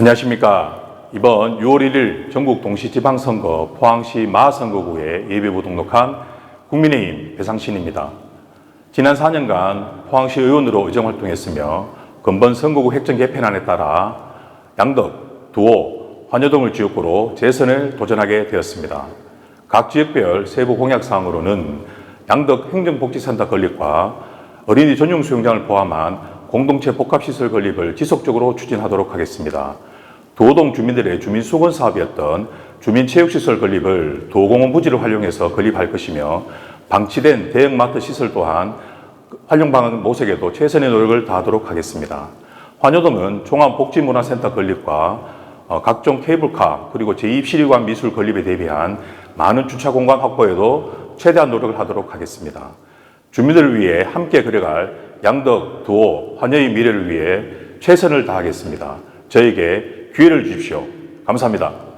안녕하십니까. 이번 6월 1일 전국 동시지방선거 포항시 마선거구에 예비부 등록한 국민의힘 배상신입니다. 지난 4년간 포항시 의원으로 의정 활동했으며 근본 선거구 획정 개편안에 따라 양덕, 두호, 환여동을 지역구로 재선을 도전하게 되었습니다. 각 지역별 세부 공약 사항으로는 양덕 행정복지센터 건립과 어린이 전용 수영장을 포함한 공동체 복합시설 건립을 지속적으로 추진하도록 하겠습니다. 도동 주민들의 주민 수건 사업이었던 주민 체육시설 건립을 도공원 부지를 활용해서 건립할 것이며 방치된 대형마트 시설 또한 활용 방안 모색에도 최선의 노력을 다하도록 하겠습니다. 환여동은 종합복지문화센터 건립과 어, 각종 케이블카 그리고 제2시리관 미술 건립에 대비한 많은 주차 공간 확보에도 최대한 노력을 하도록 하겠습니다. 주민들을 위해 함께 그려갈 양덕, 두호, 환여의 미래를 위해 최선을 다하겠습니다. 저에게 기회를 주십시오. 감사합니다.